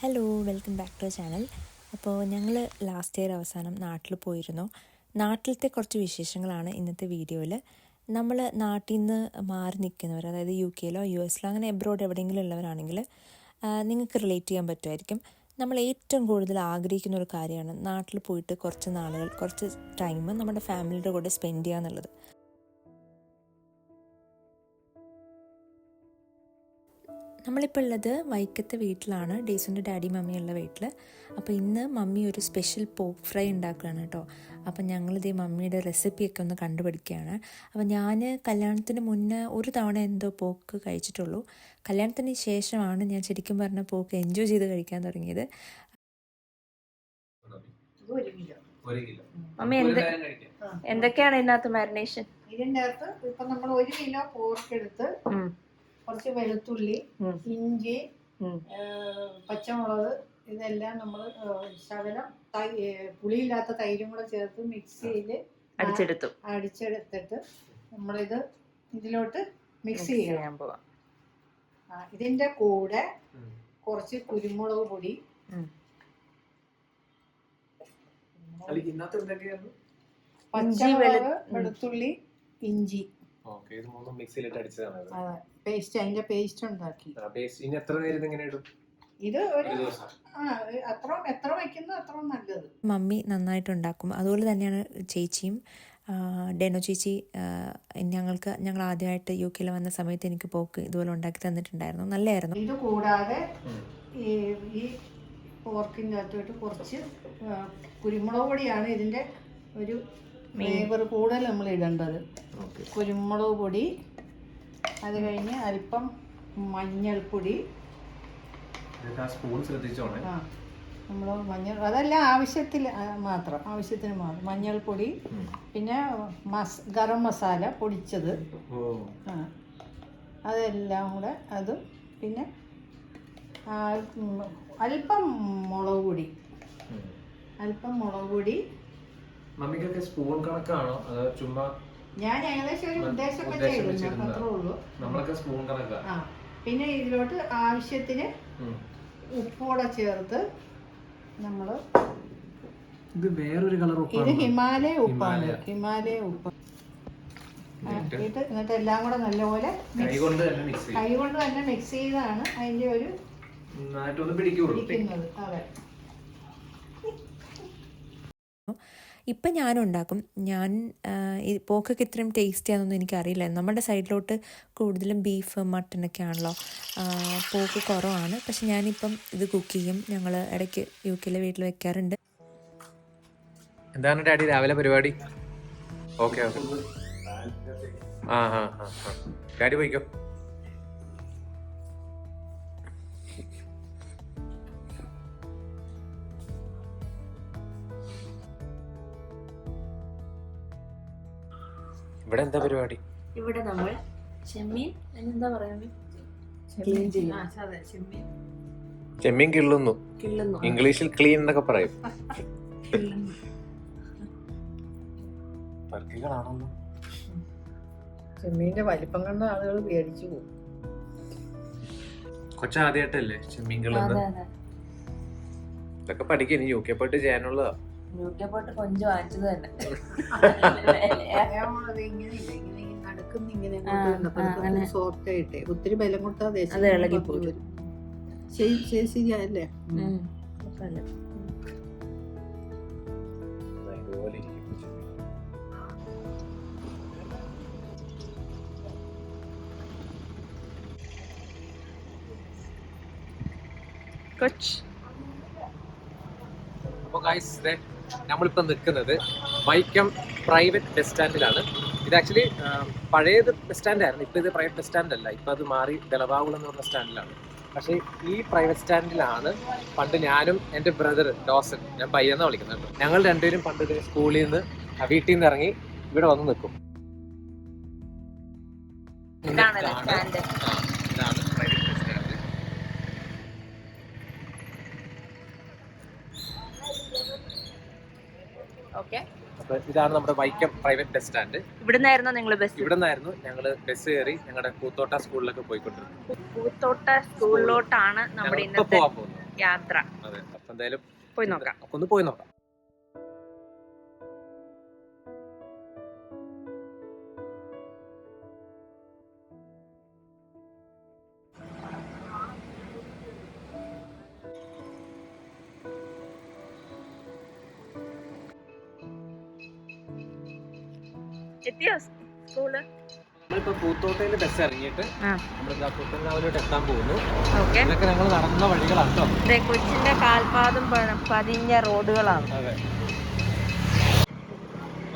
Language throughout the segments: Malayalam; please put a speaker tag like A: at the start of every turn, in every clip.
A: Hello welcome back to channel അപ്പോൾ ഞങ്ങൾ ലാസ്റ്റ് ഇയർ അവസാനം നാട്ടിൽ പോയിരുന്നു. നാട്ടിലത്തെ കുറച്ച് വിശേഷങ്ങളാണ് ഇന്നത്തെ വീഡിയോയിൽ നമ്മൾ നാട്ടിൽ നിന്ന് മാറി നിൽക്കുന്നവർ അതായത് യു കെയിലോ യു എസിലോ അങ്ങനെ എബ്രോഡ് എവിടെയെങ്കിലും ഉള്ളവരാണെങ്കിൽ നിങ്ങൾക്ക് റിലേറ്റ് ചെയ്യാൻ പറ്റുമായിരിക്കും. നമ്മൾ ഏറ്റവും കൂടുതൽ ആഗ്രഹിക്കുന്ന ഒരു കാര്യമാണ് നാട്ടിൽ പോയിട്ട് കുറച്ച് നാളുകൾ കുറച്ച് ടൈം നമ്മുടെ ഫാമിലിയുടെ കൂടെ സ്പെൻഡ് ചെയ്യുക എന്നുള്ളത് നമ്മളിപ്പോൾ ഉള്ളത് വൈക്കത്തെ വീട്ടിലാണ്. ഡേസുന്റെ ഡാഡി മമ്മിയുള്ള വീട്ടിൽ അപ്പോൾ ഇന്ന് മമ്മി ഒരു സ്പെഷ്യൽ പോക്ക് ഫ്രൈ ഉണ്ടാക്കുകയാണ് കേട്ടോ. അപ്പം ഞങ്ങളിതേ മമ്മിയുടെ റെസിപ്പിയൊക്കെ ഒന്ന് കണ്ടുപിടിക്കുകയാണ്. അപ്പോൾ ഞാൻ കല്യാണത്തിന് മുന്നേ ഒരു തവണ എന്തോ പോക്ക് കഴിച്ചിട്ടുള്ളൂ. കല്യാണത്തിന് ശേഷമാണ് ഞാൻ ശരിക്കും പറഞ്ഞ പോക്ക് എൻജോയ് ചെയ്ത് കഴിക്കാൻ തുടങ്ങിയത്. മമ്മി എന്ത് എന്തൊക്കെയാണ് ഇതിനകത്ത് മാരിനേഷൻ
B: ഇതിന്റെ അകത്ത് ഇപ്പൊ നമ്മൾ ഒരു കിലോ പോർക്ക് എടുത്ത് കുറച്ച് വെളുത്തുള്ളി. ഇഞ്ചി പച്ചമുളക് ഇതെല്ലാം നമ്മൾ ശകലം പുളിയില്ലാത്ത തൈരും കൂടെ ചേർത്ത് മിക്സിയിൽ
A: അടിച്ചെടുത്തു.
B: അടിച്ചെടുത്തിട്ട് നമ്മളിത് ഇതിലോട്ട് മിക്സ്
A: ചെയ്യാൻ പോവാം.
B: ഇതിന്റെ കൂടെ. കുറച്ച് കുരുമുളക് പൊടി. പച്ചമുളക് വെളുത്തുള്ളി ഇഞ്ചി.
C: ഓക്കെ ഇത് മൂന്നും മിക്സിയിലിട്ട് അടിച്ചതാണ് ഇത്.
B: പേസ്റ്റ് അതിന്റെ പേസ്റ്റ് ഉണ്ടാക്കി.
C: ആ പേസ്റ്റ് ഇനി എത്ര നേരം ഇങ്ങനെ ഇടും?
B: ഇത് ഒരു
C: ഒരു ദിവസം.
B: ആ അത്ര എത്ര വയ്ക്കുന്നു അത്ര നല്ലത്.
A: മമ്മി നന്നായിട്ടുണ്ടാക്കും അതുപോലെ തന്നെയാണ് ചേച്ചിയും ആ, ഡെനോ ചേച്ചി ആ, ഞങ്ങൾക്ക് ഞങ്ങൾ ആദ്യമായിട്ട് യു കെയിൽ വന്ന സമയത്ത് എനിക്ക് പോക്ക് ഇതുപോലെ ഉണ്ടാക്കി തന്നിട്ടുണ്ടായിരുന്നു. നല്ലതായിരുന്നു.
B: ഇത് കൂടാതെ ഈ ഈ പോർക്കിന്റെ അകത്തോട്ട് കുറച്ച് ആ, കുരുമുളക് പൊടിയാണ് ഇതിന്റെ ഒരു ഫ്ലേവർ കൂടുതൽ നമ്മൾ ഇടേണ്ടത്. കുരുമുളക് പൊടി അത് കഴിഞ്ഞ് അല്പം മഞ്ഞൾപ്പൊടി.
C: സ്പൂൺ ശ്രദ്ധിച്ചോണേ.
B: ആ നമ്മൾ മഞ്ഞൾ അതെല്ലാം ആവശ്യത്തിൽ മാത്രം ആവശ്യത്തിന് മാത്രം. മഞ്ഞൾപ്പൊടി പിന്നെ മസ് ഗരം മസാല പൊടിച്ചത്. ആ അതെല്ലാം കൂടെ അതും പിന്നെ അല്പം മുളക് പൊടി. അല്പം മുളക് പൊടി.
C: മമ്മിക്കൊക്കെ സ്പൂൺ കണക്കാണോ? അതോ ചുമ്മാ
B: ഞാൻ ഏകദേശം ഒരു ഉദ്ദേശമൊക്കെ
C: ചെയ്തിരുന്നു
B: ചെയ്തു അത്രേ ഉള്ളൂ.
C: നമ്മളൊക്കെ സ്പൂൺ കണക്കാ.
B: ആ പിന്നെ ഇതിലോട്ട് ആവശ്യത്തിന് ഉപ്പോടെ ചേർത്ത് നമ്മൾ
C: ഇത് വേറൊരു കളർ
B: ഇത് ഹിമാലയ ഉപ്പാണ്.
C: ഹിമാലയ.
B: ഉപ്പ്.
C: എന്നിട്ട്
B: ആക്കിയിട്ട് എന്നിട്ട് എല്ലാം കൂടെ നല്ലപോലെ
C: കൈ കൊണ്ട് തന്നെ മിക്സ് ചെയ്യും.
B: കൈ തന്നെ മിക്സ് ചെയ്താണ് അതിന്റെ ഒരു പിടിക്കുന്നത് അതെ.
A: ഇപ്പം ഞാനുണ്ടാക്കും. ഞാൻ പോക്കൊക്കെ ഇത്രയും ടേസ്റ്റി ആണെന്നൊന്നും എനിക്കറിയില്ല. നമ്മുടെ സൈഡിലോട്ട് കൂടുതലും ബീഫ് മട്ടനൊക്കെ ആണല്ലോ. പോക്ക് കുറവാണ്. പക്ഷെ ഞാനിപ്പം ഇത് കുക്ക് ചെയ്യും. ഞങ്ങൾ ഇടയ്ക്ക് യു കെയിലെ വീട്ടിൽ വെക്കാറുണ്ട്.
C: എന്താണ് ഡാഡി രാവിലെ പരിപാടി? Okay okay. ആ ആ ആ. ഡാഡി പോയിക്കോ. ഇവിടെ എന്താ പരിപാടി?
D: ഇവിടെ നമ്മൾ ചെമ്മീൻ എന്താ പറയുന്നത്? ചെമ്മീൻ
C: കിള്ളുന്നു. ഇംഗ്ലീഷിൽ ക്ലീൻ എന്നൊക്കെ പറയും.
D: കിള്ളുന്നു.
B: ചെമ്മീന്റെ വലിപ്പം കണ്ട ആളുകൾ പേടിച്ചു പോകും.
C: കൊച്ചാദ്യമായിട്ടല്ലേ ചെമ്മീൻ കിള്ളുന്നത്? ഇതൊക്കെ പഠിക്കും ഇനി യു കെ പോയിട്ട് ചെയ്യാനുള്ളതാ.
D: യൂട്യൂബ് പോട്ട് കൊഞ്ച് വാങ്ങിച്ചത് തന്നെ.
B: ഒത്തിരി ബലം കൊടുത്താൽ ശരിയല്ലേ.
A: കൊച്ച്.
C: അപ്പോൾ ഗൈസ് ദേ നമ്മളിപ്പോൾ നിൽക്കുന്നത് വൈക്കം പ്രൈവറ്റ് ബസ് സ്റ്റാൻഡിലാണ്. ഇത് ആക്ച്വലി പഴയത് ബസ് സ്റ്റാൻഡായിരുന്നു. ഇപ്പോൾ ഇത് പ്രൈവറ്റ് ബസ് സ്റ്റാൻഡല്ല. ഇപ്പോൾ അത് മാറി ദളവാകുളം എന്ന് പറഞ്ഞ സ്റ്റാൻഡിലാണ്. പക്ഷേ ഈ പ്രൈവറ്റ് സ്റ്റാൻഡിലാണ് പണ്ട് ഞാനും എന്റെ ബ്രദർ ഡോസൻ ഞാൻ പയ്യെന്നാണ് വിളിക്കുന്നത് ഞങ്ങൾ രണ്ടുപേരും പണ്ട് സ്കൂളിൽ നിന്ന് വീട്ടിൽ നിന്ന് ഇറങ്ങി ഇവിടെ വന്ന് നിൽക്കും. ഇതാണ്
D: സ്റ്റാൻഡ്
C: ആ, ഇതാണ് പ്രൈവറ്റ് ബസ് സ്റ്റാൻഡ്
D: ഓക്കെ.
C: ഇതാണ് നമ്മുടെ വൈക്കം പ്രൈവറ്റ് ബസ് സ്റ്റാൻഡ്.
A: ഇവിടുന്നായിരുന്നു നിങ്ങൾ ബസ്?
C: ഇവിടെ നിന്നായിരുന്നു ഞങ്ങൾ ബസ് കയറി ഞങ്ങളുടെ കൂത്തോട്ട സ്കൂളിലൊക്കെ പോയിക്കൊണ്ടിരുന്നു
D: പൂത്തോട്ട സ്കൂളിലോട്ടാണ് നമ്മുടെ ഇന്നത്തെ യാത്ര.
C: അതെ അപ്പൊ എന്തായാലും
D: പോയി നോക്കാം.
C: ഒന്ന് പോയി നോക്കാം.
D: എത്തിയോ സ്കൂൾ
C: നമ്മളിപ്പോ പൂത്തോട്ടയിൽ ബസ് ഇറങ്ങിയിട്ട്
D: ആ.
C: നമ്മൾ എത്താൻ പോകുന്നു.
D: ഓക്കെ.
C: ഇതൊക്കെ ഞങ്ങൾ നടന്ന വഴികളാണ് കേട്ടോ
D: കൊച്ചിന്റെ കാൽപാദം പതിഞ്ഞ റോഡുകളാണ്.
C: അതെ.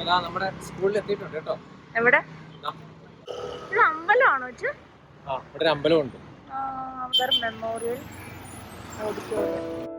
C: അതാ നമ്മുടെ സ്കൂളിൽ എത്തിയിട്ടുണ്ട് കേട്ടോ
D: എവിടെ. അമ്പലമാണോ
C: ആ ഇവിടെ ഒരു അമ്പലമുണ്ട്.
D: മെമ്മോറിയൽ ഓഡിറ്റോറിയം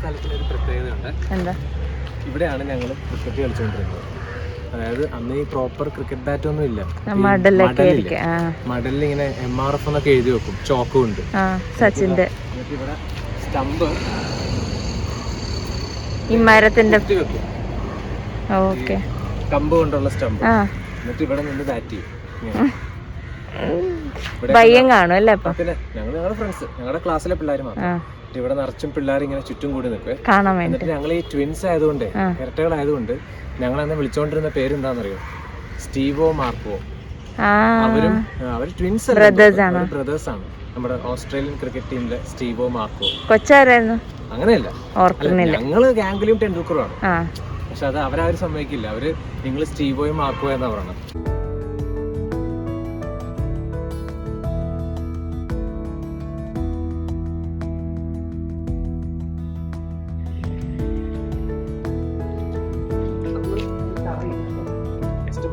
C: സ്ഥലത്തിന് ഒരു പ്രത്യേകതയുണ്ട്.
D: എന്താ?
C: ഇവിടെയാണ് ഞങ്ങൾ ക്രിക്കറ്റ് കളിച്ചുകൊണ്ടിരുന്നത് അതായത് അന്ന് ഈ പ്രോപ്പർ ക്രിക്കറ്റ് ബാറ്റ് ഒന്നും ഇല്ല?
D: ആയിരിക്കും
C: മടലിൽ ഇങ്ങനെ എം ആർ എഫ് എന്നൊക്കെ എഴുതി വെക്കും. ചോക്കും ഉണ്ട്.
D: സച്ചിന്റെ.
C: ഇവിടെ സ്റ്റമ്പ്
D: ഈ മരത്തിന്റെ ഓക്കെ.
C: കമ്പ് കൊണ്ടുള്ള സ്റ്റമ്പ് എന്നിട്ട് ഇവിടെ നിന്ന് ബാറ്റ് ചെയ്യും. ഇങ്ങനെ.
D: കാണും അല്ലേ
C: പിന്നെ ഞങ്ങൾ ഞങ്ങളുടെ ഫ്രണ്ട്സ് ഞങ്ങളുടെ ക്ലാസ്സിലെ പിള്ളേർ മാത്രം. ഇവിടെ നിറച്ചും പിള്ളേർ ഇങ്ങനെ ചുറ്റും കൂടി നിൽക്കുക
D: കാണാൻ വേണ്ടി.
C: എന്നിട്ട് ഞങ്ങൾ ഈ ട്വിൻസ് ആയതുകൊണ്ട്. ഇരട്ടകളായതുകൊണ്ട് ഞങ്ങൾ അന്ന് വിളിച്ചോണ്ടിരുന്ന പേരെന്താണെന്നറിയോ സ്റ്റീവോ മാർക്കോ. അവരും അവർ ട്വിൻസ് ബ്രദേഴ്സ് ആണ്. നമ്മുടെ ഓസ്ട്രേലിയൻ ക്രിക്കറ്റ് ടീമിലെ സ്റ്റീവോ മാർക്കോ.
D: കൊച്ചാരായിരുന്നു?
C: അങ്ങനെയല്ല.
D: ഓർക്കുന്നില്ല.
C: ഞങ്ങൾ ഗാംഗുലിയും ടെണ്ടുക്കറും
D: ആണ്.
C: പക്ഷെ അത് അവരാരും സമ്മതിക്കില്ല. അവർ നിങ്ങൾ സ്റ്റീവോയും മാർക്കോ എന്നാ പറയണം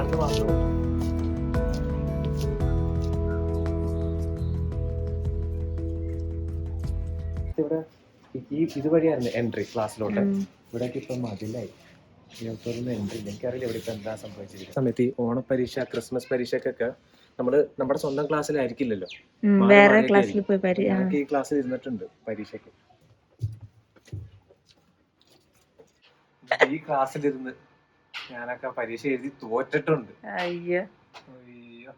C: മണ്ണ് മാത്രമേ ഇവിടെ ഈ- ഇതുവഴിയായിരുന്നു എൻട്രി ക്ലാസ്സിലോട്ട്. ഇവിടേക്ക് ഇപ്പം മതിലായി. ഇരുപത്തൊന്ന് എൻട്രി ഇല്ല. എനിക്കറിയില്ല ഇവിടെ ഇപ്പം എന്താ സംഭവിച്ചിരിക്കുന്നത്. സമയത്ത് ഈ ഓണപ്പരീക്ഷ ക്രിസ്മസ് പരീക്ഷക്കൊക്കെ നമ്മൾ നമ്മുടെ സ്വന്തം ക്ലാസ്സിലായിരിക്കില്ലല്ലോ.
D: വേറെ ക്ലാസ്സിൽ. പോയി.
C: ഈ ക്ലാസ്സിൽ ഇരുന്നിട്ടുണ്ട് പരീക്ഷയ്ക്ക്. ഈ ക്ലാസ്സിലിരുന്ന് ഞാനൊക്കെ പരീക്ഷ എഴുതി തോറ്റിട്ടുണ്ട്.
D: അയ്യോ.
C: അയ്യോ.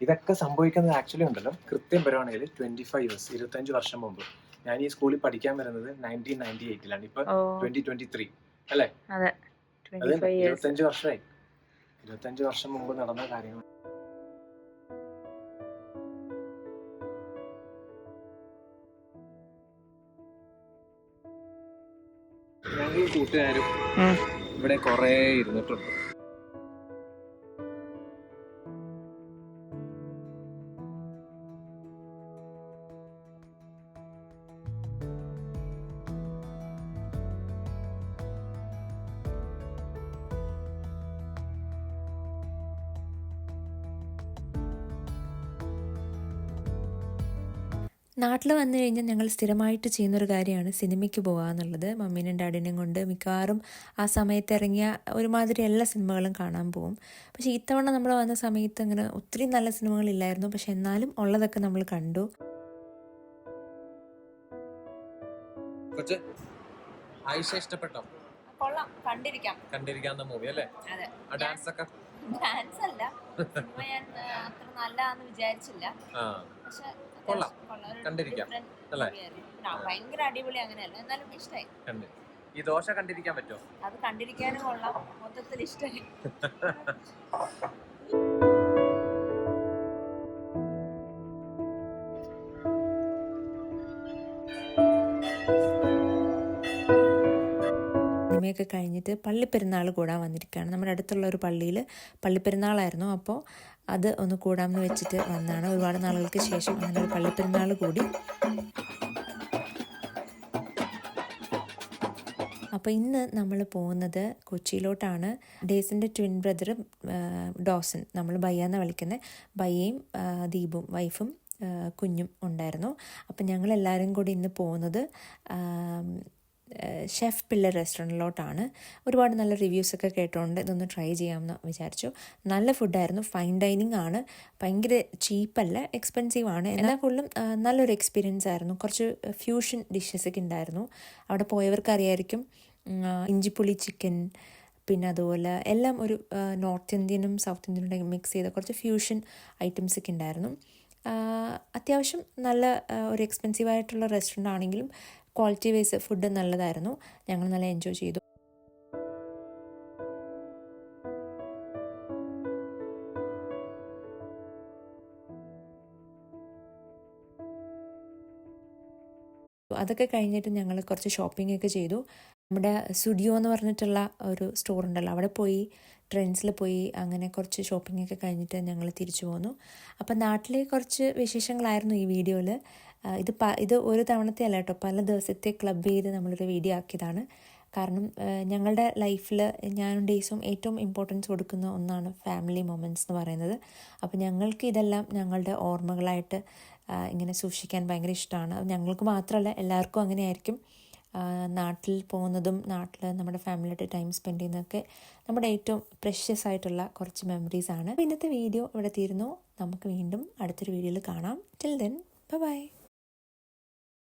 C: ഇതൊക്കെ സംഭവിക്കുന്നത് ആക്ച്വലി ഉണ്ടല്ലോ. കൃത്യം പറയുകയാണെങ്കിൽ ട്വന്റി ഫൈവ് ഇയേഴ്സ് ഇരുപത്തഞ്ച് വർഷം മുമ്പ്. ഞാൻ ഈ സ്കൂളിൽ പഠിക്കാൻ വരുന്നത് നയന്റീൻ നയന്റി എയ്റ്റിലാണ് ഇപ്പൊ ട്വന്റി ട്വന്റി ത്രീ അല്ലേ?
D: അതെ.
C: ഇരുപത്തഞ്ച് വർഷമായി. ഇരുപത്തഞ്ച് വർഷം മുമ്പ് നടന്ന കാര്യങ്ങൾ. കൂട്ടുകാരും ഇവിടെ കുറേ ഇരുന്നിട്ടുണ്ട്.
A: നാട്ടിൽ വന്നു കഴിഞ്ഞാൽ ഞങ്ങൾ സ്ഥിരമായിട്ട് ചെയ്യുന്നൊരു കാര്യമാണ് സിനിമയ്ക്ക് പോകുക എന്നുള്ളത്. മമ്മീനും ഡാഡിനെയും കൊണ്ട് മിക്കവാറും ആ സമയത്ത് ഇറങ്ങിയ ഒരുമാതിരി എല്ലാ സിനിമകളും കാണാൻ പോകും പക്ഷേ ഇത്തവണ നമ്മൾ വന്ന സമയത്ത് അങ്ങനെ ഒത്തിരി നല്ല സിനിമകളില്ലായിരുന്നു പക്ഷെ എന്നാലും ഉള്ളതൊക്കെ നമ്മൾ കണ്ടു.
C: കൊച്ച് ആയിഷ ഇഷ്ടപ്പെട്ടോ?
D: കൊള്ളാം. കണ്ടിരിക്കാം.
C: കണ്ടിരിക്കാവുന്ന മൂവി അല്ലേ? ഡാൻസ് ഒക്കെ
D: ഡാൻസ് അല്ല സിനിമ ഞാൻ അത്ര നല്ലതാന്ന് വിചാരിച്ചില്ല. പക്ഷെ
C: കൊള്ളാം. കണ്ടിരിക്കാം. അല്ലേ?
D: ഭയങ്കര അടിപൊളി അങ്ങനെയല്ല എന്നാലും ഇഷ്ടമായി
C: കണ്ട്. ഈ ദോശ കണ്ടിരിക്കാൻ പറ്റുമോ?
D: അത് കണ്ടിരിക്കാനും കൊള്ളാം. മൊത്തത്തിൽ ഇഷ്ടമായി
A: സിനിമയൊക്കെ കഴിഞ്ഞിട്ട് പള്ളിപ്പെരുന്നാൾ കൂടാൻ വന്നിരിക്കുകയാണ്. നമ്മുടെ അടുത്തുള്ള ഒരു പള്ളിയിൽ പള്ളിപ്പെരുന്നാളായിരുന്നു. അപ്പോൾ അത് ഒന്ന് കൂടാമെന്ന് വെച്ചിട്ട് വന്നതാണ് ഒരുപാട് നാളുകൾക്ക് ശേഷം അങ്ങനെ ഒരു പള്ളിപ്പെരുന്നാൾ കൂടി. അപ്പോൾ ഇന്ന് നമ്മൾ പോകുന്നത് കൊച്ചിയിലോട്ടാണ്. ഡേസിന്റെ ട്വിൻ ബ്രദർ ഡോസൻ നമ്മൾ ബയ്യ എന്ന് വിളിക്കുന്നത് ബയ്യയും ദീപും വൈഫും കുഞ്ഞും ഉണ്ടായിരുന്നു. അപ്പം ഞങ്ങളെല്ലാവരും കൂടി ഇന്ന് പോകുന്നത് ഷെഫ് പിള്ളർ റെസ്റ്റോറന്റിലോട്ടാണ്. ഒരുപാട് നല്ല റിവ്യൂസൊക്കെ കേട്ടോണ്ട് ഇതൊന്ന് ട്രൈ ചെയ്യാമെന്ന് വിചാരിച്ചു. നല്ല ഫുഡായിരുന്നു. ഫൈൻ ഡൈനിങ് ആണ്. ഭയങ്കര ചീപ്പല്ല എക്സ്പെൻസീവ് ആണ്. എന്നാൽ കൂടുതലും നല്ലൊരു എക്സ്പീരിയൻസ് ആയിരുന്നു. കുറച്ച് ഫ്യൂഷൻ ഡിഷസൊക്കെ ഉണ്ടായിരുന്നു. അവിടെ പോയവർക്കറിയായിരിക്കും ഇഞ്ചിപ്പുളി ചിക്കൻ പിന്നെ അതുപോലെ എല്ലാം ഒരു നോർത്ത് ഇന്ത്യനും സൗത്ത് ഇന്ത്യനും മിക്സ് ചെയ്ത കുറച്ച് ഫ്യൂഷൻ ഐറ്റംസ് ഒക്കെ ഉണ്ടായിരുന്നു അത്യാവശ്യം നല്ല ഒരു എക്സ്പെൻസീവ് ആയിട്ടുള്ള റെസ്റ്റോറന്റ് ആണെങ്കിലും ക്വാളിറ്റി വൈസ് ഫുഡ് നല്ലതായിരുന്നു. ഞങ്ങൾ നല്ല എൻജോയ് ചെയ്തു. അതൊക്കെ കഴിഞ്ഞിട്ട് ഞങ്ങൾ കുറച്ച് ഷോപ്പിംഗ് ഒക്കെ ചെയ്തു. നമ്മുടെ സ്റ്റുഡിയോ എന്ന് പറഞ്ഞിട്ടുള്ള ഒരു സ്റ്റോർ ഉണ്ടല്ലോ അവിടെ പോയി ട്രെൻഡ്സിൽ പോയി അങ്ങനെ കുറച്ച് ഷോപ്പിംഗ് ഒക്കെ കഴിഞ്ഞിട്ട് ഞങ്ങൾ തിരിച്ചു പോന്നു. അപ്പം നാട്ടിലെ കുറച്ച് വിശേഷങ്ങളായിരുന്നു ഈ വീഡിയോയിൽ ഇത് പ ഇത് ഒരു തവണത്തെ അല്ല കേട്ടോ പല ദിവസത്തെ ക്ലബ് ചെയ്ത് നമ്മളൊരു വീഡിയോ ആക്കിയതാണ്. കാരണം ഞങ്ങളുടെ ലൈഫിൽ ഞാനും ഡേയ്സും ഏറ്റവും ഇമ്പോർട്ടൻസ് കൊടുക്കുന്ന ഒന്നാണ് ഫാമിലി മൊമെന്റ്സ് എന്ന് പറയുന്നത്. അപ്പോൾ ഞങ്ങൾക്ക് ഇതെല്ലാം ഞങ്ങളുടെ ഓർമ്മകളായിട്ട് ഇങ്ങനെ സൂക്ഷിക്കാൻ ഭയങ്കര ഇഷ്ടമാണ്. ഞങ്ങൾക്ക് മാത്രമല്ല എല്ലാവർക്കും അങ്ങനെയായിരിക്കും. നാട്ടിൽ പോകുന്നതും നാട്ടിൽ നമ്മുടെ ഫാമിലിയായിട്ട് ടൈം സ്പെൻഡ് ചെയ്യുന്നതൊക്കെ നമ്മുടെ ഏറ്റവും പ്രഷ്യസ് ആയിട്ടുള്ള കുറച്ച് മെമ്മറീസാണ് ഇന്നത്തെ വീഡിയോ ഇവിടെ തീരുന്നു. നമുക്ക് വീണ്ടും അടുത്തൊരു വീഡിയോയിൽ കാണാം. Till then bye bye